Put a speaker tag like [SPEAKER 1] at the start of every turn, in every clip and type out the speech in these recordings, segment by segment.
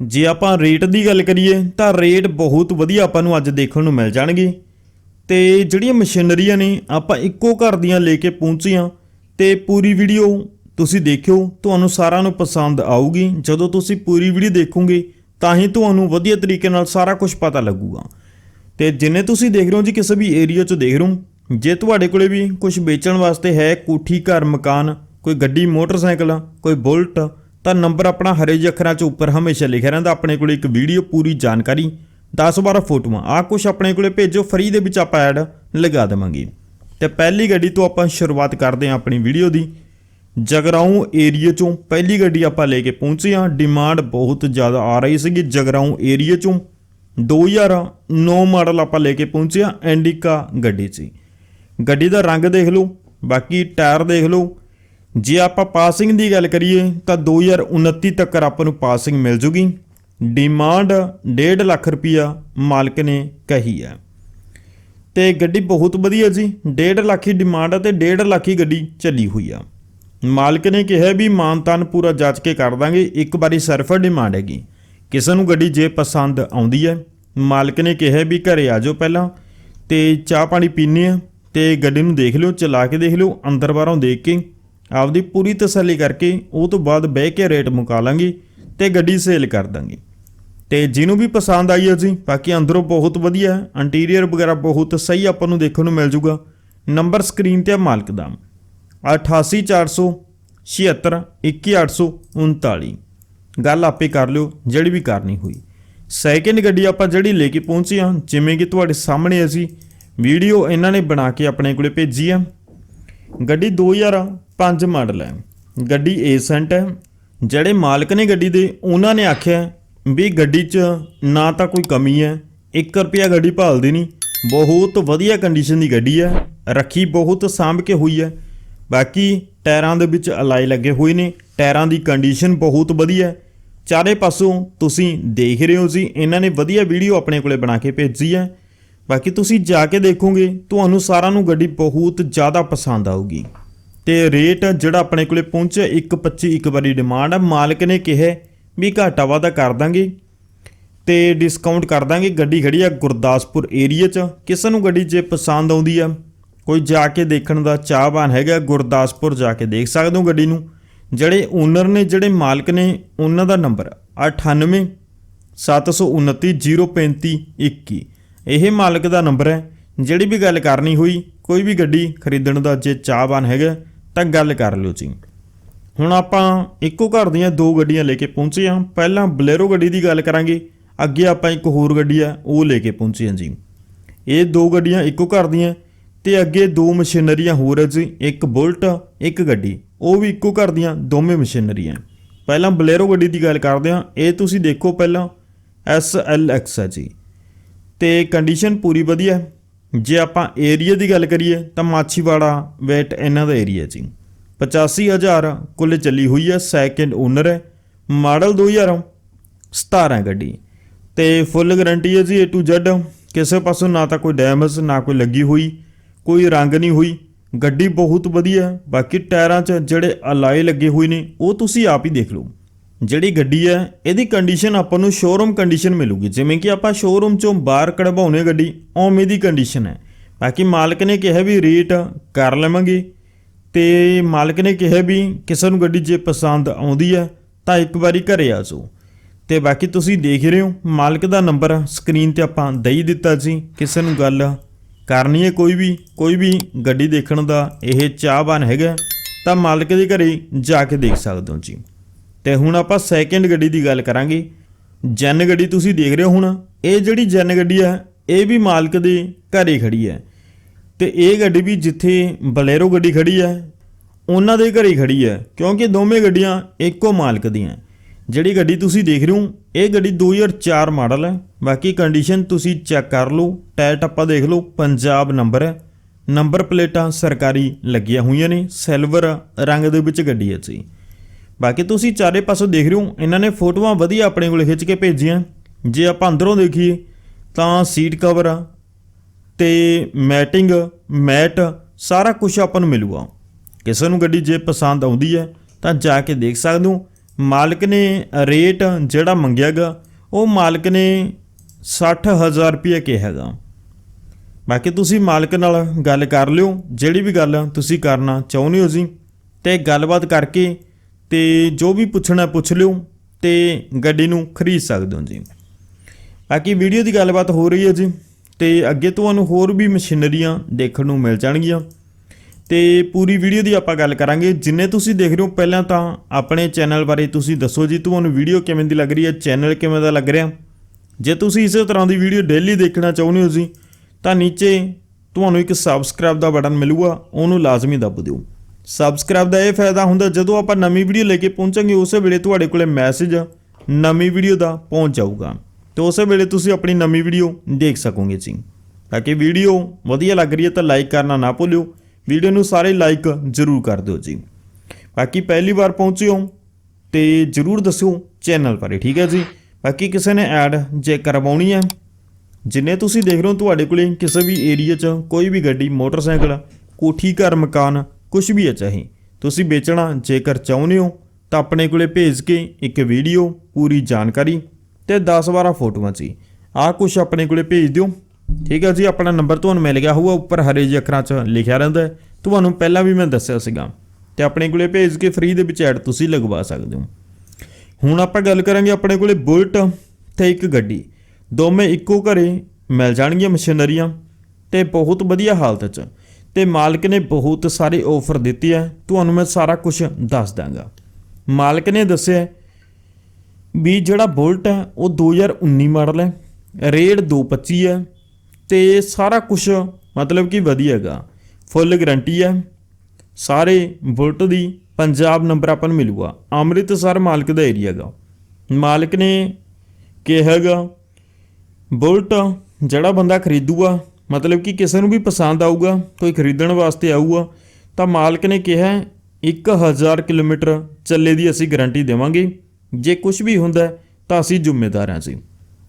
[SPEAKER 1] ਜੇ ਆਪਾਂ ਰੇਟ ਦੀ ਗੱਲ ਕਰੀਏ, ਤਾਂ ਰੇਟ ਬਹੁਤ ਵਧੀਆ ਆਪਾਂ ਨੂੰ ਅੱਜ ਦੇਖਣ ਨੂੰ ਮਿਲ ਜਾਣਗੇ। ਤੇ ਜਿਹੜੀਆਂ ਮਸ਼ੀਨਰੀਆਂ ਨੇ, ਆਪਾਂ ਇੱਕੋ ਘਰ ਦੀਆਂ ਲੈ ਕੇ ਪਹੁੰਚੀਆਂ। ਤੇ ਪੂਰੀ ਵੀਡੀਓ ਤੁਸੀਂ ਦੇਖਿਓ, ਤੁਹਾਨੂੰ ਸਾਰਿਆਂ ਨੂੰ ਪਸੰਦ ਆਊਗੀ। ਜਦੋਂ ਤੁਸੀਂ ਪੂਰੀ ਵੀਡੀਓ ਦੇਖੋਗੇ, ਤਾਂ ਹੀ ਤੁਹਾਨੂੰ ਵਧੀਆ ਤਰੀਕੇ ਨਾਲ ਸਾਰਾ ਕੁਝ ਪਤਾ ਲੱਗੂਗਾ। ਤੇ ਜਿੰਨੇ ਤੁਸੀਂ ਦੇਖ ਰਹੇ ਹੋ ਜੀ ਕਿਸੇ ਵੀ ਏਰੀਆ 'ਚ ਦੇਖ ਰਹੇ ਹੋ, ਜੇ ਤੁਹਾਡੇ ਕੋਲੇ ਵੀ ਕੁਝ ਵੇਚਣ ਵਾਸਤੇ ਹੈ ਕੋਠੀ, ਘਰ, ਮਕਾਨ, ਕੋਈ ਗੱਡੀ, ਮੋਟਰਸਾਈਕਲ, ਕੋਈ ਬੁਲਟ ਤਾਂ ਨੰਬਰ ਆਪਣਾ ਹਰੇ ਜਿਹੇ ਅੱਖਰਾਂ 'ਚ ਉੱਪਰ ਹਮੇਸ਼ਾ ਲਿਖਿਆ ਰਹਿੰਦਾ, ਆਪਣੇ ਕੋਲ ਇੱਕ ਵੀਡੀਓ ਪੂਰੀ ਜਾਣਕਾਰੀ 10-12 ਫੋਟੋਆਂ ਆ ਕੁਝ ਆਪਣੇ ਕੋਲੇ ਭੇਜੋ, ਫ੍ਰੀ ਦੇ ਵਿੱਚ ਆਪਾਂ ਐਡ ਲਗਾ ਦੇਵਾਂਗੇ। ਤੇ ਪਹਿਲੀ ਗੱਡੀ ਤੋਂ ਆਪਾਂ ਸ਼ੁਰੂਆਤ ਕਰਦੇ ਹਾਂ ਆਪਣੀ ਵੀਡੀਓ ਦੀ। ਜਗਰਾਉਂ ਏਰੀਆ ਚੋਂ ਪਹਿਲੀ ਗੱਡੀ ਆਪਾਂ ਲੈ ਕੇ ਪਹੁੰਚੇ ਹਾਂ। ਡਿਮਾਂਡ ਬਹੁਤ ਜ਼ਿਆਦਾ ਆ ਰਹੀ ਸੀਗੀ ਜਗਰਾਉਂ ਏਰੀਆ ਚੋਂ। 2009 ਮਾਡਲ ਆਪਾਂ ਲੈ ਕੇ ਪਹੁੰਚੇ ਹਾਂ ਐਂਡਿਕਾ ਗੱਡੀ 'ਚ। ਗੱਡੀ ਦਾ ਰੰਗ ਦੇਖ ਲਓ, ਬਾਕੀ ਟਾਇਰ ਦੇਖ ਲਓ ਜੇ ਆਪਾਂ ਪਾਸਿੰਗ ਦੀ ਗੱਲ ਕਰੀਏ, ਤਾਂ 2029 ਤੱਕ ਆਪਾਂ ਨੂੰ ਪਾਸਿੰਗ ਮਿਲ ਜੂਗੀ। ਡਿਮਾਂਡ 1.5 ਲੱਖ ਰੁਪਿਆ ਮਾਲਕ ਨੇ ਕਹੀ ਹੈ। ਤੇ ਗੱਡੀ ਬਹੁਤ ਵਧੀਆ ਜੀ 1.5 ਲੱਖ ਹੀ ਡਿਮਾਂਡ ਹੈ ਤੇ 1.5 ਲੱਖ ਹੀ ਗੱਡੀ ਚੱਲੀ ਹੋਈ ਆ। ਮਾਲਕ ਨੇ ਕਿਹਾ ਵੀ ਮਾਨਤਾਨ ਪੂਰਾ ਜਾਂਚ ਕੇ ਕਰ ਦਾਂਗੇ, ਇੱਕ ਵਾਰੀ ਸਿਰਫ ਡਿਮਾਂਡ ਹੈਗੀ। ਕਿਸੇ ਨੂੰ ਗੱਡੀ ਜੇ ਪਸੰਦ ਆਉਂਦੀ ਹੈ, ਮਾਲਕ ਨੇ ਕਿਹਾ ਵੀ ਘਰੇ ਆ ਜਾਓ ਪਹਿਲਾਂ, ਤੇ ਚਾਹ ਪਾਣੀ ਪੀਣੇ ਆ ਤੇ ਗੱਡੀ ਨੂੰ ਦੇਖ ਲਿਓ, ਚਲਾ ਕੇ ਦੇਖ ਲਿਓ, ਅੰਦਰ ਬਾਹਰੋਂ ਦੇਖ ਕੇ ਆਪਦੀ ਪੂਰੀ ਤਸੱਲੀ ਕਰਕੇ ਉਹ ਤੋਂ ਬਾਅਦ ਬਹਿ ਕੇ ਰੇਟ ਮੁਕਾ ਲਾਂਗੇ ਤੇ ਗੱਡੀ ਸੇਲ ਕਰ ਦਾਂਗੇ। ਤੇ ਜਿਹਨੂੰ ਵੀ ਪਸੰਦ ਆਈ ਹੈ ਜੀ ਬਾਕੀ ਅੰਦਰੋਂ ਬਹੁਤ ਵਧੀਆ ਹੈ ਇੰਟੀਰੀਅਰ ਵਗੈਰਾ ਬਹੁਤ ਸਹੀ ਆਪਾਂ ਨੂੰ ਦੇਖਣ ਨੂੰ ਮਿਲ ਜੂਗਾ। ਨੰਬਰ ਸਕਰੀਨ ਤੇ ਹੈ ਮਾਲਕ ਦਾ। 88400 76 21839 ਗੱਲ ਆਪੇ ਕਰ ਲਿਓ, ਜਿਹੜੀ ਵੀ ਕਰਨੀ ਹੋਈ। ਸੈਕਿੰਡ ਗੱਡੀ ਆਪਾਂ ਜਿਹੜੀ ਲੈ ਕੇ ਪਹੁੰਚੇ ਹਾਂ, ਜਿਵੇਂ ਕਿ ਤੁਹਾਡੇ ਸਾਹਮਣੇ ਅਸੀਂ ਵੀਡੀਓ ਇਹਨਾਂ ਨੇ ਬਣਾ ਕੇ ਆਪਣੇ ਕੋਲੇ ਭੇਜੀ ਆ। ਗੱਡੀ 2005 ਮਾਡਲ ਹੈ। ਗੱਡੀ ਏਸੈਂਟ ਹੈ। ਜਿਹੜੇ ਮਾਲਕ ਨੇ ਗੱਡੀ ਦੇ, ਉਹਨਾਂ ਨੇ ਆਖਿਆ ਵੀ ਗੱਡੀ 'ਚ ਨਾ ਤਾਂ ਕੋਈ ਕਮੀ ਹੈ। 1 ਰੁਪਿਆ ਗੱਡੀ ਭਾਲਦੀ ਨਹੀਂ। ਬਹੁਤ ਵਧੀਆ ਕੰਡੀਸ਼ਨ ਦੀ ਗੱਡੀ ਹੈ। ਰੱਖੀ ਬਹੁਤ ਸਾਂਭ ਕੇ ਹੋਈ ਹੈ। ਬਾਕੀ ਟਾਇਰਾਂ ਦੇ ਵਿੱਚ ਅਲਾਈ ਲੱਗੇ ਹੋਏ ਨੇ। ਟਾਇਰਾਂ ਦੀ ਕੰਡੀਸ਼ਨ ਬਹੁਤ ਵਧੀਆ ਹੈ। ਚਾਰੇ ਪਾਸੋਂ ਤੁਸੀਂ ਦੇਖ ਰਹੇ ਹੋ ਜੀ, ਇਹਨਾਂ ਨੇ ਵਧੀਆ ਵੀਡੀਓ ਆਪਣੇ ਕੋਲੇ ਬਣਾ ਕੇ ਭੇਜੀ ਹੈ। ਬਾਕੀ ਤੁਸੀਂ ਜਾ ਕੇ ਦੇਖੋਗੇ, ਤੁਹਾਨੂੰ ਸਾਰਿਆਂ ਨੂੰ ਗੱਡੀ ਬਹੁਤ ਜ਼ਿਆਦਾ ਪਸੰਦ ਆਊਗੀ। ਤੇ ਰੇਟ ਜਿਹੜਾ ਆਪਣੇ ਕੋਲੇ ਪਹੁੰਚਿਆ 1.25 ਇੱਕ ਵਾਰੀ ਡਿਮਾਂਡ ਹੈ ਮਾਲਕ ਨੇ ਕਿਹਾ ਵੀ ਘਾਟਾ ਵਾਧਾ ਕਰ ਦਾਂਗੇ ਤੇ ਡਿਸਕਾਊਂਟ ਕਰ ਦਾਂਗੇ ਗੱਡੀ ਖੜੀ ਆ ਗੁਰਦਾਸਪੁਰ ਏਰੀਆ 'ਚ। ਕਿਸੇ ਨੂੰ ਗੱਡੀ ਜੇ ਪਸੰਦ ਆਉਂਦੀ ਆ, ਕੋਈ ਜਾ ਕੇ ਦੇਖਣ ਦਾ ਚਾਹਵਾਨ ਹੈਗਾ, ਗੁਰਦਾਸਪੁਰ ਜਾ ਕੇ ਦੇਖ ਸਕਦੇ ਹੋ ਗੱਡੀ ਨੂੰ। ਜਿਹੜੇ ਓਨਰ ਨੇ, ਜਿਹੜੇ ਮਾਲਕ ਨੇ, ਉਹਨਾਂ ਦਾ ਨੰਬਰ 98 729 03521 ਇਹ ਮਾਲਕ ਦਾ ਨੰਬਰ ਹੈ। ਜਿਹੜੀ ਵੀ ਗੱਲ ਕਰਨੀ ਹੋਈ, ਕੋਈ ਵੀ ਗੱਡੀ ਖਰੀਦਣ ਦਾ ਜੇ ਚਾਹਵਾਨ ਹੈਗਾ, ਤਾਂ ਗੱਲ ਕਰ ਲਿਓ ਜੀ। ਹੁਣ ਆਪਾਂ ਇੱਕੋ ਘਰ ਦੀਆਂ ਦੋ ਗੱਡੀਆਂ ਲੈ ਕੇ ਪਹੁੰਚੇ ਹਾਂ। ਪਹਿਲਾਂ ਬਲੇਰੋ ਗੱਡੀ ਦੀ ਗੱਲ ਕਰਾਂਗੇ। ਅੱਗੇ ਆਪਾਂ ਇੱਕ ਹੋਰ ਗੱਡੀ ਆ, ਉਹ ਲੈ ਕੇ ਪਹੁੰਚੇ ਹਾਂ ਜੀ। ਇਹ ਦੋ ਗੱਡੀਆਂ ਇੱਕੋ ਘਰ ਦੀਆਂ ਤੇ ਅੱਗੇ ਦੋ ਮਸ਼ੀਨਰੀਆਂ ਹੋਰ ਹੈ ਜੀ। ਇੱਕ ਬੁਲਟ, ਇੱਕ ਗੱਡੀ। ਉਹ ਵੀ ਇੱਕੋ ਘਰ ਦੀਆਂ, ਦੋਵੇਂ ਮਸ਼ੀਨਰੀਆਂ। ਪਹਿਲਾਂ ਬਲੇਰੋ ਗੱਡੀ ਦੀ ਗੱਲ ਕਰਦੇ ਹਾਂ। ਇਹ ਤੁਸੀਂ ਦੇਖੋ ਪਹਿਲਾਂ SLX ਹੈ ਜੀ। ਤੇ ਕੰਡੀਸ਼ਨ ਪੂਰੀ ਵਧੀਆ ਜੇ ਆਪਾਂ ਏਰੀਆ ਦੀ ਗੱਲ ਕਰੀਏ, ਤਾਂ ਮਾਛੀਵਾੜਾ, ਵੇਟ ਇਹਨਾਂ ਦਾ ਏਰੀਆ ਜੀ। 85000 ਕੁੱਲ ਚੱਲੀ ਹੋਈ ਹੈ ਸੈਕਿੰਡ ਓਨਰ ਹੈ। ਮਾਡਲ 2017 ਹੈ ਗੱਡੀ। ਤੇ ਫੁੱਲ ਗਾਰੰਟੀ ਹੈ ਜੀ, A to Z ਕਿਸੇ ਪਾਸੋਂ ਨਾ ਤਾਂ ਕੋਈ ਡੈਮੇਜ ਨਾ ਕੋਈ ਲੱਗੀ ਹੋਈ, ਕੋਈ ਰੰਗ ਨਹੀਂ ਹੋਈ। ਗੱਡੀ ਬਹੁਤ ਵਧੀਆ ਬਾਕੀ ਟਾਇਰਾਂ 'ਚ ਜਿਹੜੇ ਅਲਾਈ ਲੱਗੇ ਹੋਏ ਨੇ, ਉਹ ਤੁਸੀਂ ਆਪ ਹੀ ਦੇਖ ਲਓ। ਜਿਹੜੀ ਗੱਡੀ ਹੈ, ਇਹਦੀ ਕੰਡੀਸ਼ਨ ਆਪਾਂ ਨੂੰ ਸ਼ੋਰੂਮ ਕੰਡੀਸ਼ਨ ਮਿਲੂਗੀ। ਜਿਵੇਂ ਕਿ ਆਪਾਂ ਸ਼ੋਰੂਮ ਚੋਂ ਬਾਹਰ ਕਢਵਾਉਨੇ ਗੱਡੀ, ਉਵੇਂ ਦੀ ਕੰਡੀਸ਼ਨ ਹੈ। ਬਾਕੀ ਮਾਲਕ ਨੇ ਕਿਹਾ ਵੀ ਰੇਟ ਕਰ ਲਵਾਂਗੇ ਤੇ ਮਾਲਕ ਨੇ ਕਿਹਾ ਵੀ ਕਿਸੇ ਨੂੰ ਗੱਡੀ ਜੇ ਪਸੰਦ ਆਉਂਦੀ ਹੈ, ਤਾਂ ਇੱਕ ਵਾਰੀ ਘਰੇ ਆ ਜਾਓ। ਤੇ ਬਾਕੀ ਤੁਸੀਂ ਦੇਖ ਰਹੇ ਹੋ, ਮਾਲਕ ਦਾ ਨੰਬਰ ਸਕਰੀਨ ਤੇ ਆਪਾਂ ਦੇਈ ਦਿੱਤਾ ਜੀ ਕਿਸੇ ਨੂੰ ਗੱਲ ਕਰਨੀ ਹੈ ਕੋਈ ਵੀ ਕੋਈ ਵੀ ਗੱਡੀ ਦੇਖਣ ਦਾ ਇਹ ਚਾਹਵਾਨ ਹੈਗਾ, ਤਾਂ ਮਾਲਕ ਦੇ ਘਰੇ ਜਾ ਕੇ ਦੇਖ ਸਕਦੇ ਹੋ ਜੀ। ਤੇ ਹੁਣ ਆਪਾਂ ਸੈਕਿੰਡ ਗੱਡੀ ਦੀ ਗੱਲ ਕਰਾਂਗੇ। ਜੈਨ ਗੱਡੀ ਤੁਸੀਂ ਦੇਖ ਰਹੇ ਹੋ ਹੁਣ। ਇਹ ਜਿਹੜੀ ਜੈਨ ਗੱਡੀ ਹੈ, ਇਹ ਵੀ ਮਾਲਕ ਦੇ ਘਰੇ ਖੜੀ ਹੈ। ਤੇ ਇਹ ਗੱਡੀ ਵੀ ਜਿੱਥੇ ਬਲੇਰੋ ਗੱਡੀ ਖੜੀ ਹੈ, ਉਹਨਾਂ ਦੇ ਘਰੇ ਖੜੀ ਹੈ। ਕਿਉਂਕਿ ਦੋਵੇਂ ਗੱਡੀਆਂ ਇੱਕੋ ਮਾਲਕ ਦੀਆਂ। ਜਿਹੜੀ ਗੱਡੀ ਤੁਸੀਂ ਦੇਖ ਰਹੇ ਹੋ, ਇਹ ਗੱਡੀ 2004 ਮਾਡਲ ਹੈ। ਬਾਕੀ ਕੰਡੀਸ਼ਨ ਤੁਸੀਂ ਚੈੱਕ ਕਰ ਲਓ ਟਾਇਰ ਟੱਪਾ ਦੇਖ ਲਓ, ਪੰਜਾਬ ਨੰਬਰ ਹੈ। ਨੰਬਰ ਪਲੇਟਾਂ ਸਰਕਾਰੀ ਲੱਗੀਆਂ ਹੋਈਆਂ ਨੇ ਸਿਲਵਰ ਰੰਗ ਦੇ ਵਿੱਚ ਗੱਡੀ ਹੈ ਜੀ। ਬਾਕੀ ਤੁਸੀਂ ਚਾਰੇ ਪਾਸੋਂ ਦੇਖ ਰਹੇ ਹੋ, ਇਹਨਾਂ ਨੇ ਫੋਟੋਆਂ ਵਧੀਆ ਆਪਣੇ ਕੋਲ ਖਿੱਚ ਕੇ ਭੇਜੀਆਂ। ਜੇ ਆਪਾਂ ਅੰਦਰੋਂ ਦੇਖੀਏ, ਤਾਂ ਸੀਟ ਕਵਰ, ਤੇ ਮੈਟਿੰਗ, ਮੈਟ, ਸਾਰਾ ਕੁਝ ਆਪਾਂ ਨੂੰ ਮਿਲੂਗਾ। ਕਿਸੇ ਨੂੰ ਗੱਡੀ ਜੇ ਪਸੰਦ ਆਉਂਦੀ ਹੈ, ਤਾਂ ਜਾ ਕੇ ਦੇਖ ਸਕਦੇ ਹੋ। ਮਾਲਕ ਨੇ ਰੇਟ ਜਿਹੜਾ ਮੰਗਿਆਗਾ ਉਹ ਮਾਲਕ ਨੇ 60000 ਰੁਪਏ ਕਿਹਾ ਹੈਗਾ। ਬਾਕੀ ਤੁਸੀਂ ਮਾਲਕ ਨਾਲ ਗੱਲ ਕਰ ਲਿਓ, ਜਿਹੜੀ ਵੀ ਗੱਲ ਤੁਸੀਂ ਕਰਨਾ ਚਾਹੁੰਦੇ ਹੋ ਜੀ। ਤੇ ਗੱਲਬਾਤ ਕਰਕੇ ਤੇ ਜੋ ਵੀ ਪੁੱਛਣਾ ਪੁੱਛ ਲਿਓ ਤੇ ਗੱਡੀ ਨੂੰ ਖਰੀਦ ਸਕਦੇ ਹੋ ਜੀ। ਬਾਕੀ ਵੀਡੀਓ ਦੀ ਗੱਲਬਾਤ ਹੋ ਰਹੀ ਹੈ ਜੀ ਤੇ ਅੱਗੇ ਤੁਹਾਨੂੰ ਹੋਰ ਵੀ ਮਸ਼ੀਨਰੀਆਂ ਦੇਖਣ ਨੂੰ ਮਿਲ ਜਾਣਗੀਆਂ। ਤੇ ਪੂਰੀ ਵੀਡੀਓ ਦੀ ਆਪਾਂ ਗੱਲ ਕਰਾਂਗੇ। ਜਿੰਨੇ ਤੁਸੀਂ ਦੇਖ ਰਹੇ ਹੋ ਪਹਿਲਾਂ ਤਾਂ ਆਪਣੇ ਚੈਨਲ ਬਾਰੇ ਤੁਸੀਂ ਦੱਸੋ ਜੀ। ਤੁਹਾਨੂੰ ਵੀਡੀਓ ਕਿਵੇਂ ਦੀ ਲੱਗ ਰਹੀ ਹੈ, ਚੈਨਲ ਕਿਵੇਂ ਦਾ ਲੱਗ ਰਿਹਾ। ਜੇ ਤੁਸੀਂ ਇਸੇ ਤਰ੍ਹਾਂ ਦੀ ਵੀਡੀਓ ਡੇਲੀ ਦੇਖਣਾ ਚਾਹੁੰਦੇ ਹੋ ਜੀ, ਤਾਂ ਨੀਚੇ ਤੁਹਾਨੂੰ ਇੱਕ ਸਬਸਕ੍ਰਾਈਬ ਦਾ ਬਟਨ ਮਿਲੂਗਾ, ਉਹਨੂੰ ਲਾਜ਼ਮੀ ਦੱਬ ਦਿਓ। ਸਬਸਕ੍ਰਾਈਬ ਦਾ ਇਹ ਫਾਇਦਾ ਹੁੰਦਾ ਜਦੋਂ ਆਪਾਂ ਨਵੀਂ ਵੀਡੀਓ ਲੈ ਕੇ ਪਹੁੰਚਾਂਗੇ, ਉਸੇ ਵੇਲੇ ਤੁਹਾਡੇ ਕੋਲੇ ਮੈਸੇਜ ਨਵੀਂ ਵੀਡੀਓ ਦਾ ਪਹੁੰਚ ਜਾਊਗਾ। ਤੇ ਉਸੇ ਵੇਲੇ ਤੁਸੀਂ ਆਪਣੀ ਨਵੀਂ ਵੀਡੀਓ ਦੇਖ ਸਕੋਗੇ ਜੀ। ਤਾਂ ਕਿ ਵੀਡੀਓ ਵਧੀਆ ਲੱਗ ਰਹੀ ਹੈ ਤਾਂ ਲਾਈਕ ਕਰਨਾ ਨਾ ਭੁੱਲਿਓ। ਵੀਡੀਓ ਨੂੰ ਸਾਰੇ ਲਾਈਕ ਜ਼ਰੂਰ ਕਰ ਦਿਓ ਜੀ। ਬਾਕੀ ਪਹਿਲੀ ਵਾਰ ਪਹੁੰਚੇ ਹੋ, ਤੇ ਜ਼ਰੂਰ ਦੱਸਿਓ ਚੈਨਲ ਬਾਰੇ, ਠੀਕ ਹੈ ਜੀ? ਬਾਕੀ ਕਿਸੇ ਨੇ ਐਡ ਜੇ ਕਰਵਾਉਣੀ ਹੈ, ਜਿੰਨੇ ਤੁਸੀਂ ਦੇਖ ਰਹੇ ਹੋ ਤੁਹਾਡੇ ਕੋਲੇ ਕਿਸੇ ਵੀ ਏਰੀਆ 'ਚ ਕੋਈ ਵੀ ਗੱਡੀ, ਮੋਟਰਸਾਈਕਲ, ਕੋਠੀ, ਘਰ, ਮਕਾਨ ਕੁਝ ਵੀ ਹੈ ਚਾਹੇ। ਤੁਸੀਂ ਵੇਚਣਾ, ਜੇਕਰ ਚਾਹੁੰਦੇ ਹੋ, ਤਾਂ ਆਪਣੇ ਕੋਲੇ ਭੇਜ ਕੇ ਇੱਕ ਵੀਡੀਓ, ਪੂਰੀ ਜਾਣਕਾਰੀ ਤੇ 10-12 ਫੋਟੋਆਂ ਜੀ ਆਹ ਕੁਝ ਆਪਣੇ ਕੋਲੇ ਭੇਜ ਦਿਓ। ਠੀਕ ਹੈ ਜੀ, ਆਪਣਾ ਨੰਬਰ ਤੁਹਾਨੂੰ ਮਿਲ ਗਿਆ ਹੋਊਗਾ, ਉੱਪਰ ਹਰੇ ਜਿਹੇ ਅੱਖਰਾਂ 'ਚ ਲਿਖਿਆ ਰਹਿੰਦਾ ਤੁਹਾਨੂੰ ਪਹਿਲਾਂ ਵੀ ਮੈਂ ਦੱਸਿਆ ਸੀਗਾ ਤੇ ਆਪਣੇ ਕੋਲੇ ਭੇਜ ਕੇ ਫ੍ਰੀ ਦੇ ਵਿੱਚ ਐਡ ਤੁਸੀਂ ਲਗਵਾ ਸਕਦੇ ਹੋ। ਹੁਣ ਆਪਾਂ ਗੱਲ ਕਰਾਂਗੇ ਆਪਣੇ ਕੋਲੇ ਬੁਲਟ ਤੇ ਇੱਕ ਗੱਡੀ। ਦੋਵੇਂ ਇੱਕੋ ਘਰੇ ਮਿਲ ਜਾਣਗੀਆਂ ਮਸ਼ੀਨਰੀਆਂ ਤੇ ਬਹੁਤ ਵਧੀਆ ਹਾਲਤ 'ਚ। ਤੇ ਮਾਲਕ ਨੇ ਬਹੁਤ ਸਾਰੇ ਆਫਰ ਦਿੱਤੀ ਹੈ ਤੁਹਾਨੂੰ ਮੈਂ ਸਾਰਾ ਕੁਝ ਦੱਸ ਦਾਂਗਾ ਮਾਲਕ ਨੇ ਦੱਸਿਆ ਵੀ ਜਿਹੜਾ ਬੁਲਟ ਹੈ ਉਹ 2019 ਮਾਡਲ ਹੈ। ਰੇਟ 225 ਹੈ ਤੇ ਸਾਰਾ ਕੁਝ ਮਤਲਬ ਕਿ ਵਧੀਆ ਹੈਗਾ। ਫੁੱਲ ਗਾਰੰਟੀ ਹੈ ਸਾਰੇ ਬੁਲਟ ਦੀ ਪੰਜਾਬ ਨੰਬਰ ਆਪਾਂ ਨੂੰ ਮਿਲੂਗਾ। ਅੰਮ੍ਰਿਤਸਰ ਮਾਲਕ ਦਾ ਏਰੀਆ ਹੈਗਾ। ਮਾਲਕ ਨੇ ਕਿਹਾ ਬੁਲਟ ਜਿਹੜਾ ਬੰਦਾ ਖਰੀਦੂਗਾ ਮਤਲਬ ਕਿ ਕਿਸੇ ਨੂੰ ਵੀ ਪਸੰਦ ਆਊਗਾ, ਕੋਈ ਖਰੀਦਣ ਵਾਸਤੇ ਆਊਗਾ, ਤਾਂ ਮਾਲਕ ਨੇ ਕਿਹਾ 1000 ਕਿਲੋਮੀਟਰ ਚੱਲੇ ਦੀ ਅਸੀਂ ਗਾਰੰਟੀ ਦੇਵਾਂਗੇ। ਜੇ ਕੁਝ ਵੀ ਹੁੰਦਾ, ਤਾਂ ਅਸੀਂ ਜ਼ਿੰਮੇਦਾਰ ਹਾਂ ਜੀ।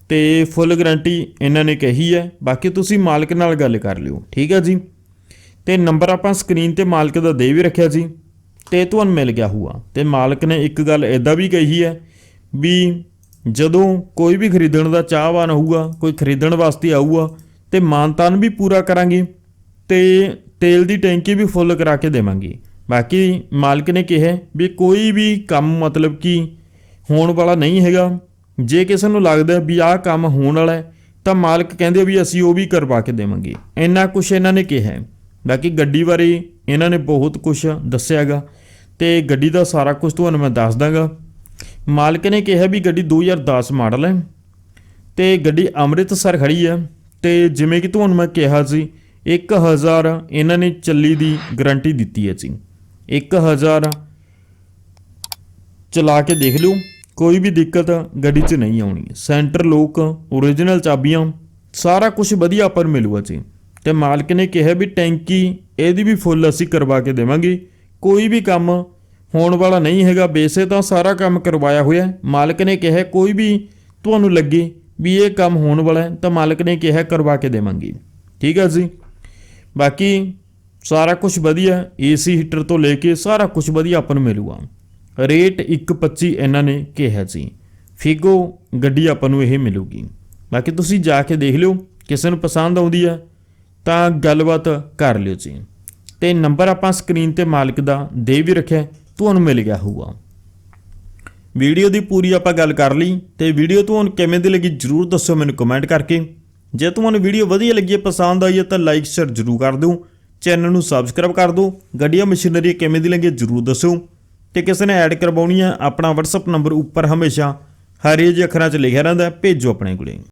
[SPEAKER 1] ਤੇ ਫੁੱਲ ਗਾਰੰਟੀ ਇਹਨਾਂ ਨੇ ਕਹੀ ਹੈ। ਬਾਕੀ ਤੁਸੀਂ ਮਾਲਕ ਨਾਲ ਗੱਲ ਕਰ ਲਿਓ, ਠੀਕ ਹੈ ਜੀ? ਤੇ ਨੰਬਰ ਆਪਾਂ ਸਕਰੀਨ ਤੇ ਮਾਲਕ ਦਾ ਦੇ ਵੀ ਰੱਖਿਆ ਜੀ। ਤੇ ਤੁਹਾਨੂੰ ਮਿਲ ਗਿਆ ਹੋਊਗਾ। ਤੇ ਮਾਲਕ ਨੇ ਇੱਕ ਗੱਲ ਐਦਾਂ ਵੀ ਕਹੀ ਹੈ ਵੀ ਜਦੋਂ ਕੋਈ ਵੀ ਖਰੀਦਣ ਦਾ ਚਾਹਵਾਨ ਹੋਊਗਾ, ਕੋਈ ਖਰੀਦਣ ਵਾਸਤੇ ਆਊਗਾ ਤੇ ਮਾਨਤਾਨ ਵੀ ਪੂਰਾ ਕਰਾਂਗੇ ਤੇ ਤੇਲ ਦੀ ਟੈਂਕੀ ਵੀ ਫੁੱਲ ਕਰਾ ਕੇ ਦੇਵਾਂਗੇ। ਬਾਕੀ ਮਾਲਕ ਨੇ ਕਿਹਾ ਵੀ ਕੋਈ ਵੀ ਕੰਮ ਮਤਲਬ ਕਿ ਹੋਣ ਵਾਲਾ ਨਹੀਂ ਹੈਗਾ। ਜੇ ਕਿਸੇ ਨੂੰ ਲੱਗਦਾ ਵੀ ਆਹ ਕੰਮ ਹੋਣ ਵਾਲਾ ਹੈ, ਤਾਂ ਮਾਲਕ ਕਹਿੰਦੇ ਵੀ ਅਸੀਂ ਉਹ ਵੀ ਕਰਵਾ ਕੇ ਦੇਵਾਂਗੇ। ਇੰਨਾ ਕੁਝ ਇਹਨਾਂ ਨੇ ਕਿਹਾ। ਬਾਕੀ ਗੱਡੀ ਬਾਰੇ ਇਹਨਾਂ ਨੇ ਬਹੁਤ ਕੁਝ ਦੱਸਿਆਗਾ ਤੇ ਗੱਡੀ ਦਾ ਸਾਰਾ ਕੁਝ ਤੁਹਾਨੂੰ ਮੈਂ ਦੱਸ ਦਾਂਗਾ। ਮਾਲਕ ਨੇ ਕਿਹਾ ਵੀ ਗੱਡੀ 2010 ਮਾਡਲ ਹੈ ਤੇ ਗੱਡੀ ਅੰਮ੍ਰਿਤਸਰ ਖੜੀ ਹੈ। ਤੇ ਜਿਵੇਂ ਕਿ ਤੁਹਾਨੂੰ ਮੈਂ ਕਿਹਾ ਸੀ 1000 ਇਹਨਾਂ ਨੇ ਚੱਲੀ ਦੀ ਗਾਰੰਟੀ ਦਿੱਤੀ ਹੈ ਜੀ। 1000 ਚਲਾ ਕੇ ਦੇਖ ਲਿਓ, ਕੋਈ ਵੀ ਦਿੱਕਤ ਗੱਡੀ 'ਚ ਨਹੀਂ ਆਉਣੀ। ਸੈਂਟਰ ਲੋਕ origignal ਚਾਬੀਆਂ, ਸਾਰਾ ਕੁਝ ਵਧੀਆ ਆਪਾਂ ਨੂੰ ਮਿਲੂਗਾ ਜੀ। ਤੇ ਮਾਲਕ ਨੇ ਕਿਹਾ ਵੀ ਟੈਂਕੀ, ਇਹਦੀ ਵੀ ਫੁੱਲ ਅਸੀਂ ਕਰਵਾ ਕੇ ਦੇਵਾਂਗੇ। ਕੋਈ ਵੀ ਕੰਮ ਹੋਣ ਵਾਲਾ ਨਹੀਂ ਹੈਗਾ, ਵੈਸੇ ਤਾਂ ਸਾਰਾ ਕੰਮ ਕਰਵਾਇਆ ਹੋਇਆ ਮਾਲਕ ਨੇ ਕਿਹਾ, ਕੋਈ ਵੀ ਤੁਹਾਨੂੰ ਲੱਗੇ ਵੀ ਇਹ ਕੰਮ ਹੋਣ ਵਾਲਾ ਹੈ, ਤਾਂ ਮਾਲਕ ਨੇ ਕਿਹਾ, ਕਰਵਾ ਕੇ ਦੇਵਾਂਗੇ। ਠੀਕ ਹੈ ਜੀ? ਬਾਕੀ ਸਾਰਾ ਕੁਝ ਵਧੀਆ ਏਸੀ ਹੀਟਰ ਤੋਂ ਲੈ ਕੇ ਸਾਰਾ ਕੁਝ ਵਧੀਆ ਆਪਾਂ ਨੂੰ ਮਿਲੂਗਾ। ਰੇਟ 125 ਇਹਨਾਂ ਨੇ ਕਿਹਾ ਜੀ। ਫਿਗੋ ਗੱਡੀ ਆਪਾਂ ਨੂੰ ਇਹ ਮਿਲੂਗੀ। ਬਾਕੀ ਤੁਸੀਂ ਜਾ ਕੇ ਦੇਖ ਲਿਓ, ਕਿਸੇ ਨੂੰ ਪਸੰਦ ਆਉਂਦੀ ਹੈ ਤਾਂ ਗੱਲਬਾਤ ਕਰ ਲਿਓ ਜੀ। ਤੇ ਨੰਬਰ ਆਪਾਂ ਸਕਰੀਨ ਤੇ ਮਾਲਕ ਦਾ ਦੇ ਵੀ ਰੱਖਿਆ, ਤੁਹਾਨੂੰ ਮਿਲ ਗਿਆ ਹੋਊਗਾ। ਵੀਡੀਓ ਦੀ ਪੂਰੀ ਆਪਾਂ ਗੱਲ ਕਰ ਲਈ ਤੇ ਵੀਡੀਓ ਤੁਹਾਨੂੰ ਕਿਵੇਂ ਦੀ ਲੱਗੀ ਜਰੂਰ ਦੱਸਿਓ ਮੈਨੂੰ ਕਮੈਂਟ ਕਰਕੇ। ਜੇ ਤੁਹਾਨੂੰ ਵੀਡੀਓ ਵਧੀਆ ਲੱਗੀ ਹੈ, ਪਸੰਦ ਆਈ ਹੈ ਤਾਂ ਲਾਈਕ ਸ਼ੇਅਰ ਜਰੂਰ ਕਰ ਦਿਓ। ਚੈਨਲ ਨੂੰ ਸਬਸਕ੍ਰਾਈਬ ਕਰ ਦਿਓ। ਗੱਡੀਆਂ ਮਸ਼ੀਨਰੀ ਕਿਵੇਂ ਦੀ ਲੱਗੀ ਜਰੂਰ ਦੱਸਿਓ। ਤੇ ਕਿਸੇ ਨੇ ਐਡ ਕਰਵਾਉਣੀ ਹੈ, ਆਪਣਾ WhatsApp ਨੰਬਰ ਉੱਪਰ ਹਮੇਸ਼ਾ ਹਰੇ ਜਿਹੇ ਅੱਖਰਾਂ 'ਚ ਲਿਖਿਆ ਰਹਿੰਦਾ ਭੇਜੋ ਆਪਣੇ ਕੋਲੇ।